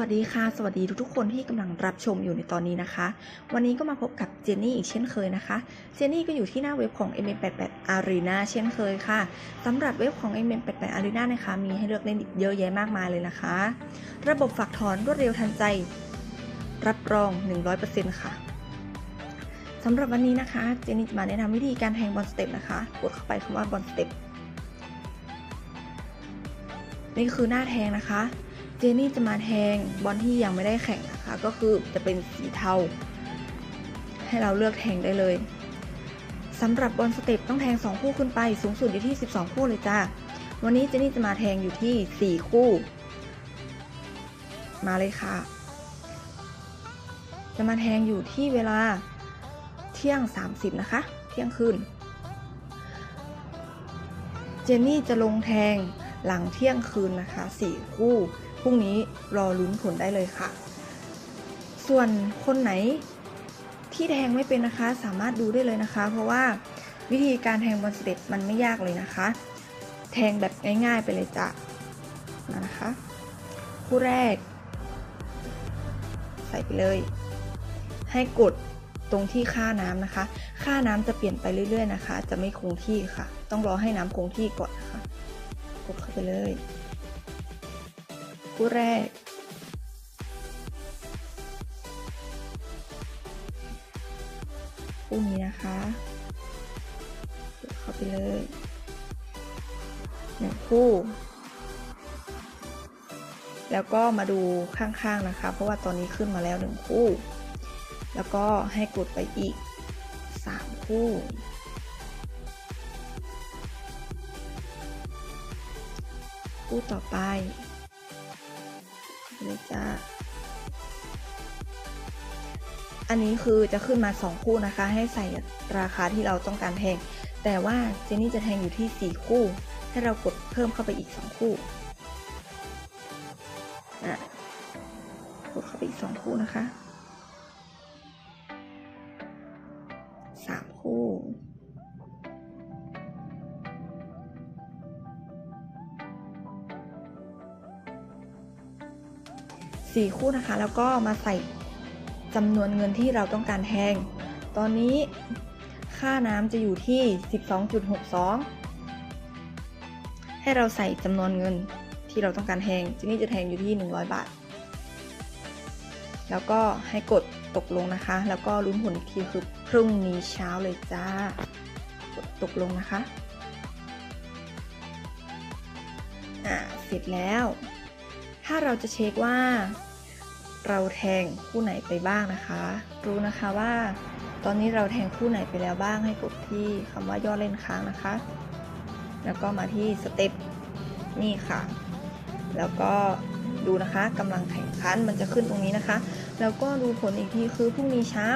วัสดีค่ะ สวัสดีทุกๆคนที่กำลังรับชมอยู่ในตอนนี้นะคะ วันนี้ก็มาพบกับเจนนี่อีกเช่นเคยนะคะ เจนนี่ก็อยู่ที่หน้าเว็บของ MM88 Arena เช่นเคยค่ะสำหรับเว็บของ MM88 Arena นะคะ มีให้เลือกเล่นเยอะแยะมากมายเลยนะคะ ระบบฝากถอนรวดเร็วทันใจ รับรอง 100%ค่ะสำหรับวันนี้นะคะ เจนนี่จะมาแนะนำวิธีการแทงบอลสเต็ปนะคะ กดเข้าไปคำว่าบอลสเต็ปนี่คือหน้าแทงนะคะ เจนี่จะมาแทงบอลที่ยังไม่ได้แข่งนะคะ ก็คือจะเป็นสีเทา ให้เราเลือกแทงได้เลยสำหรับบอลสเต็ปต้องแทง 2 คู่ขึ้นไป สูงสุดอยู่ที่ 12 คู่เลยจ้าวันนี้เจนี่จะมาแทงอยู่ที่ 4 คู่ มาเลยค่ะ จะมาแทงอยู่ที่เวลาเที่ยง 30 นะคะ เที่ยงคืนเจนนี่จะลงแทงหลังเที่ยงคืนนะคะ 4 คู่ พรุ่งนี้รอลุ้นผลได้เลยค่ะ ส่วนคนไหนที่แทงไม่เป็นนะคะ สามารถดูได้เลยนะคะ เพราะว่าวิธีการแทงบอลสเต็ปมันไม่ยากเลยนะคะ แทงแบบง่ายๆไปเลยจ้ะมานะคะ คู่แรก ใส่ไปเลย ให้กดตรงที่ค่าน้ำนะคะ ค่าน้ำจะเปลี่ยนไปเรื่อย ๆ นะคะ จะไม่คงที่ค่ะ ต้องรอให้น้ำคงที่ก่อนนะคะกดเข้าไปเลย คู่แรก คู่นี้นะคะเข้าไปเลยหนึ่งคู่ แล้วก็มาดูข้างๆนะคะ เพราะว่าตอนนี้ขึ้นมาแล้วหนึ่งคู่ แล้วก็ให้กดไปอีกสามคู่คู่ต่อไป เลยจ้าอันนี้คือจะขึ้นมา 2 คู่นะคะ ให้ใส่ราคาที่เราต้องการแทง แต่ว่าเจนนี่จะแทงอยู่ที่ 4 คู่ ให้เรากดเพิ่มเข้าไปอีก 2 คู่อะกดเข้าไปอีก 2 คู่นะคะ 3 คู่ สี่คู่นะคะ แล้วก็มาใส่จำนวนเงินที่เราต้องการแทง ตอนนี้ค่าน้ำจะอยู่ที่ 12.62 ให้เราใส่จำนวนเงินที่เราต้องการแทงจินนี่จะแทงอยู่ที่ 100 บาท แล้วก็ให้กดตกลงนะคะ แล้วก็ลุ้นผลอีกทีคือพรุ่งนี้เช้าเลยจ้า กดตกลงนะคะ อ่า เสร็จแล้ว ถ้าเราจะเช็คว่า เราแทงคู่ไหนไปบ้างนะคะ รู้นะคะว่า ตอนนี้เราแทงคู่ไหนไปแล้วบ้างให้กดที่คำว่ายอดเล่นค้างนะคะ แล้วก็มาที่สเต็ปนี่ค่ะ แล้วก็ดูนะคะกำลังแข่งขันมันจะขึ้นตรงนี้นะคะ แล้วก็ดูผลอีกทีคือพรุ่งนี้เช้า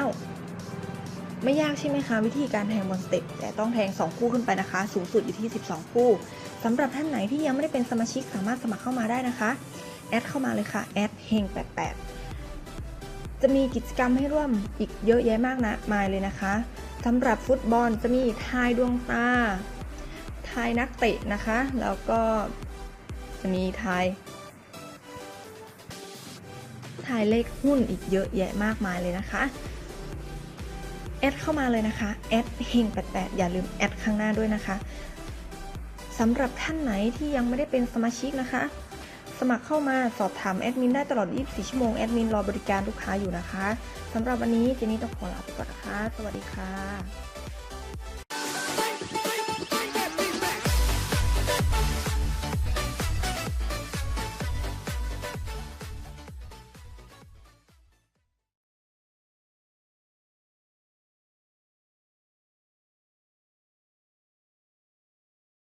ไม่ยากใช่ไหมคะ วิธีการแทงบอลสเต็ปแต่ต้องแทง 2 คู่ขึ้นไปนะคะ สูงสุดอยู่ที่ 12 คู่สำหรับท่านไหนที่ยังไม่ได้เป็นสมาชิกสามารถสมัครเข้ามาได้นะคะ แอดเข้ามาเลยค่ะแอดเฮง88 จะมีกิจกรรมให้ร่วมอีกเยอะแยะมากนะมายเลยนะคะสำหรับฟุตบอลจะมีทายดวงตาทายนักเตะนะคะ แล้วก็จะมีทายทายเลขหุ้นอีกเยอะแยะมากมายเลยนะคะแอดเข้ามาเลยนะคะแอดเฮง88 อย่าลืมแอดข้างหน้าด้วยนะคะสำหรับท่านไหนที่ยังไม่ได้เป็นสมาชิกนะคะ สมัครเข้ามาสอบถามแอดมินได้ตลอด 24 ชั่วโมง แอดมินรอบริการลูกค้าอยู่นะคะ สำหรับวันนี้เจนนี่ต้องขอลาไปก่อนนะคะ สวัสดีค่ะ